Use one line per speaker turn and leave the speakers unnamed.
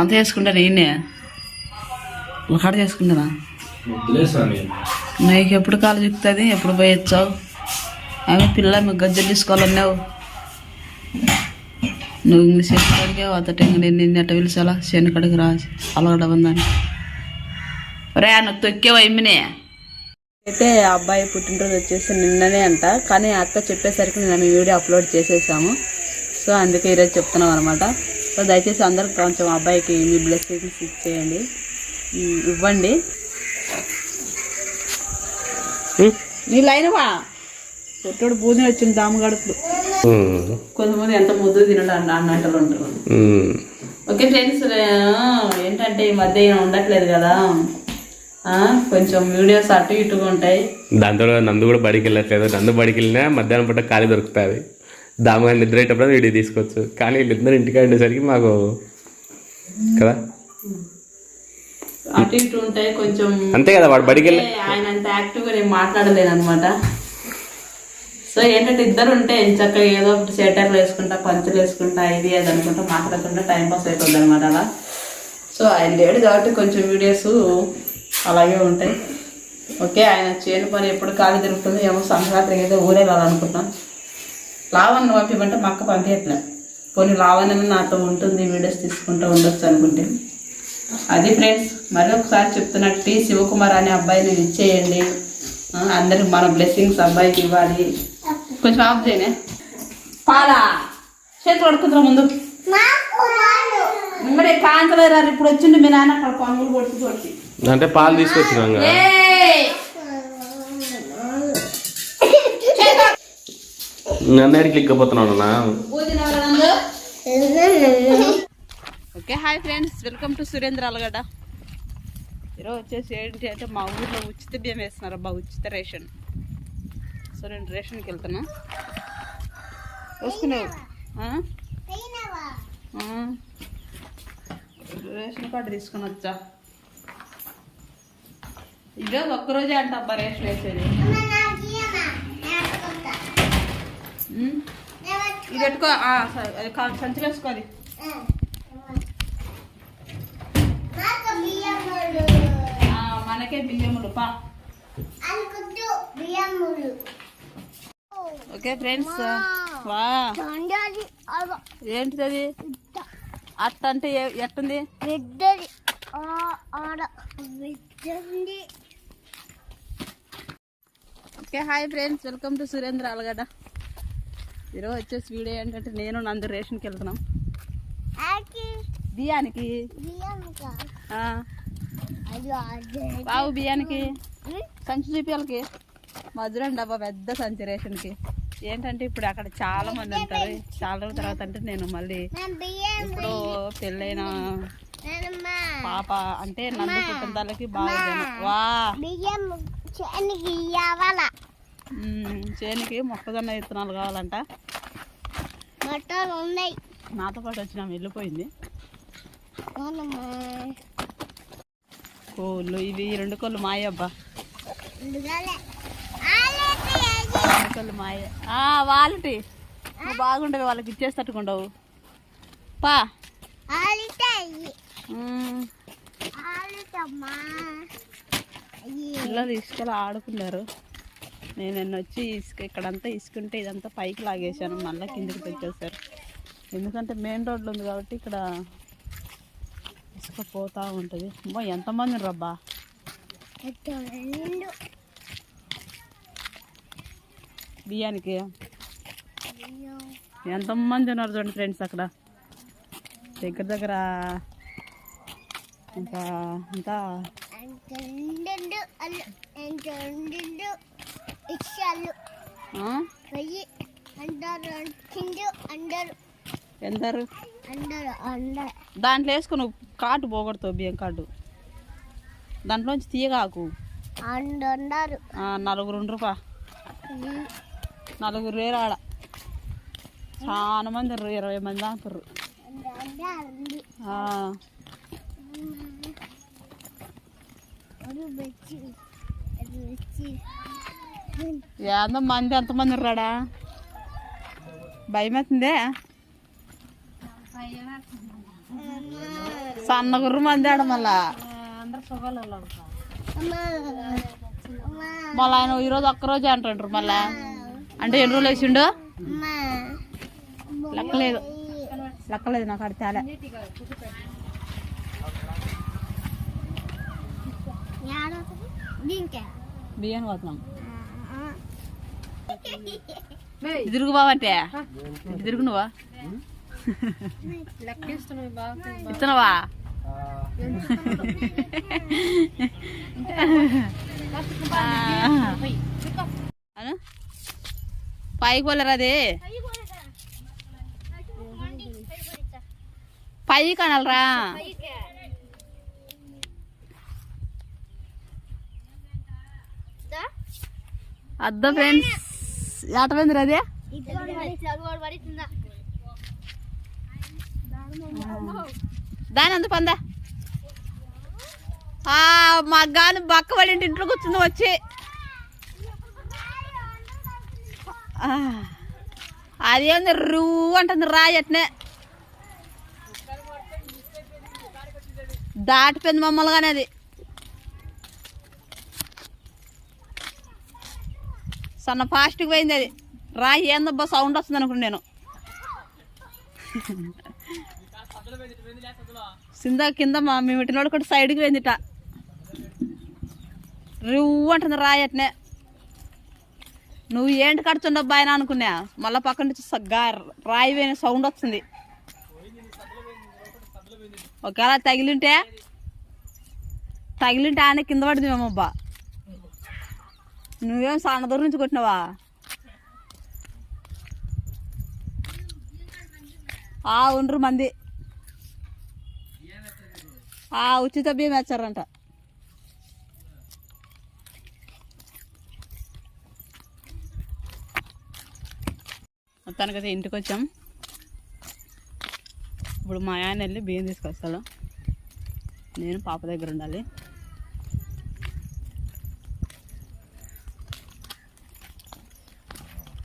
సంత చేసుకుంటా నేనే ఒకటి చేసుకుంటానా నీకు ఎప్పుడు కాలు చిక్కుతుంది? ఎప్పుడు పోయి వచ్చావు? ఆమె పిల్ల మీకు గజ్జలు తీసుకోవాలన్నావు. నువ్వు ఇంక చేను కడిగే అతట ఇంక నేను నిన్న ఎట్ట పిలిచాలా? చేను కడిగి రా అలగడ ఉందని రే నువ్వు తొక్కేవా ఇమ్మినే. అయితే ఆ అబ్బాయి పుట్టినరోజు వచ్చేసి నిన్ననే అంట. కానీ అక్క చెప్పేసరికి నేను మీ వీడియో అప్లోడ్ చేసేసాము. సో అందుకే ఈరోజు చెప్తున్నాం అనమాట సో దయచేసి అందరూ కొంచెం అబ్బాయికి మీ బ్లెస్సింగ్స్ ఇచ్చేయండి ఇవ్వండి. నీ లైనవా పుట్టుడు బూదిని వచ్చింది దామగడుపులు కొంతమంది ఎంత ముద్దు తినడం అన్న అన్నట్లు ఉంటారు ఓకే ఫ్రెండ్స్ ఏంటంటే ఈ మధ్య ఉండట్లేదు కదా. కొంచెం వీడియోస్ అటు ఇటుగా ఉంటాయి.
దాంతో నందు కూడా బడికి వెళ్ళట్లేదు నందు బడికి వెళ్ళినా మధ్యాహ్నం పూట ఖాళీ దొరుకుతుంది. దామగా నిద్రేటప్పుడు వీడియో తీసుకోవచ్చు. కానీ వీళ్ళిద్దరు ఇంటికి ఉండేసరికి మాకు కదా?
అటు ఇటు ఉంటాయి కొంచెం
అంతే కదా వాడు బడికి
ఆయన అంత యాక్టివ్గా నేను మాట్లాడలేను అనమాట సో ఏంటంటే ఇద్దరు ఉంటే చక్కగా ఏదో ఒకటి సెటర్లు వేసుకుంటా పంచులు వేసుకుంటా ఇది అది అనుకుంటా మాట్లాడుకుంటా టైం పాస్ అయిపోద్ది అనమాట అలా. సో ఆయన లేడు కాబట్టి కొంచెం వీడియోస్ అలాగే ఉంటాయి. ఓకే ఆయన చేను పని ఎప్పుడు ఖాళీ దొరుకుతుంది ఏమో సంక్రాంతి ఏదో ఊరే వెళ్ళాలనుకుంటున్నాం లావణ్య పంపిమంటే మా అక్క పంపించట్లే పోనీ లావణ్య నాతో ఉంటుంది వీడియోస్ తీసుకుంటూ ఉండొచ్చు అనుకుంటే. అది ఫ్రెండ్స్ మరి ఒకసారి చెప్తున్నట్టు టి శివకుమార్ అనే అబ్బాయిని ఇచ్చేయండి అందరికి మన బ్లెస్సింగ్స్ అబ్బాయికి ఇవ్వాలి. కొంచెం ఆఫ్ చేయనే. పాలా? చేతులు పడుకుంటారా ముందు. ఇంకడే కాంచలేరారు ఇప్పుడు వచ్చిండు మీ నాన్న అక్కడ పనులు కొట్టి కొట్టి.
అంటే పాలు తీసుకొచ్చినాం కదా
ఏయ్!
నన్ను?
Okay hi friends. Welcome to Surendra Alagadda ఈరోజు వచ్చేసి ఏంటి అంటే మా ఊర్లో ఉచిత బియ్యం వేస్తున్నారు అబ్బా ఉచిత రేషన్. సో నేను రేషన్కి వెళ్తున్నా. వస్తున్నావు? రేషన్ కార్డు తీసుకుని వచ్చా. ఇదే ఒక్కరోజే అంట అబ్బా రేషన్ వేసేది. ఇది పెట్టుకో. సరే, అది కా- మనకే బియ్యములు పా. Okay friends. వా. ఏంటిది అది? అట్ట అంటే ఎట్టుంది? Okay hi friends. Welcome to Surendra Alagadda. ఈరోజు వచ్చేసి వీడియో ఏంటంటే నేను నందు రేషన్కి వెళ్తున్నాం. బియ్యానికి. బావు బియ్యానికి. సంచి చూపించాలకి మధురం డబ్బా పెద్ద సంచి రేషన్కి. ఏంటంటే ఇప్పుడు అక్కడ చాలా మంది ఉంటారు. చాలా రోజుల తర్వాత అంటే నేను మళ్ళీ ఇప్పుడు పెళ్ళైన పాప అంటే నందు పుట్టినతాళ్ళకి బాగా. వా.
బియ్యం చేనికి
మొక్కజొన్న విత్తనాలు కావాలంట.
ఉన్నాయి
నాతో పాటు వచ్చిన వెళ్ళిపోయింది. కోళ్ళు ఇవి రెండు కోళ్ళు మాయ అబ్బా? రెండు కోళ్ళు. మాయ. ఆ, వాళ్ళటి. బాగుండవు వాళ్ళకి ఇచ్చేస్తట్టుకుండవు పా. పిల్లలు ఇసుకలో ఆడుకున్నారు నేను నిన్న వచ్చి ఇసుక ఇక్కడంతా ఇసుకుంటే ఇదంతా పైకి లాగేశాను. మళ్ళీ కిందికి తెచ్చేసారు ఎందుకంటే మెయిన్ రోడ్లు ఉంది కాబట్టి ఇక్కడ ఇసుక పోతూ ఉంటుంది. అమ్మో ఎంతమంది రబ్బా బియ్యానికి? ఎంతమంది ఉన్నారు చూడండి ఫ్రెండ్స్ అక్కడ. దగ్గర దగ్గర ఇంకా ఇంకా
వెయ్యి. అందరు కింద అందరు
ఎందరు
అందరు అందరు
దాంట్లో వేసుకుని కార్డు పోగొడతావు బియ్యం కార్డు దాంట్లోంచి తీయగాకు
అందరు
నలుగురు రూపా నలుగురు వేరు ఆడ చాలా మంది ఇరవై మంది దాకుర్రు
వచ్చి
ఎంత మంది ఎంతమంది ఉర్రాడా భయం అవుతుందే సన్న గుర్రు మంది ఆడ మళ్ళా. మళ్ళీ ఆయన ఈరోజు ఒక్కరోజే అంటుంటారు మళ్ళా. అంటే ఎన్ని రోజులు వేసిండు? లెక్కలేదు. లెక్కలేదు నాకు
యాడొకటి దీనికే?
బియ్యం పోతున్నాం తిరుగు బావంటే తిరుగు నువ్వా ఇస్తున్నావా అను? పైకి పోలేరు అది? పైకి అనాలరా. అద్దా ఫ్రెండ్స్. ఎట పోయిందిరా అది దాని అంత పందా మా మగ్గాను బక్క పడి ఇంట్లో కూర్చుంది వచ్చి. ఆ, అదేంది రూ అంటుంది రాయి ఎట్నే. దాటిపోయింది మమ్మల్ని కానీ అది. సన్న ఫాస్ట్కి పోయింది అది. రాయి ఏందబ్బా సౌండ్ వస్తుంది అనుకున్నాను నేను. సింద కింద మా మేము ఇట్టినోడు కూడా సైడ్కి పోయిందిట. రివ్వు అంటుంది రాయి అట్నే. నువ్వు ఏంటి కడుతుండబ్బా ఆయన అనుకున్నా. మళ్ళీ పక్కన నుంచి సగ్గా రాయి పోయిన సౌండ్ వస్తుంది. ఒకవేళ తగిలింటే తగిలింటే ఆయన కింద పడింది మేమబ్బా నువ్వేం సాన దూరం నుంచి కొట్టినావా? ఆ ఉండ్రు మంది. ఆ ఉచిత బియ్యం వేచ్చారంట. మొత్తానికైతే ఇంటికి వచ్చాం ఇప్పుడు మా ఆయన వెళ్ళి బియ్యం తీసుకొస్తాడు. నేను పాప దగ్గర ఉండాలి.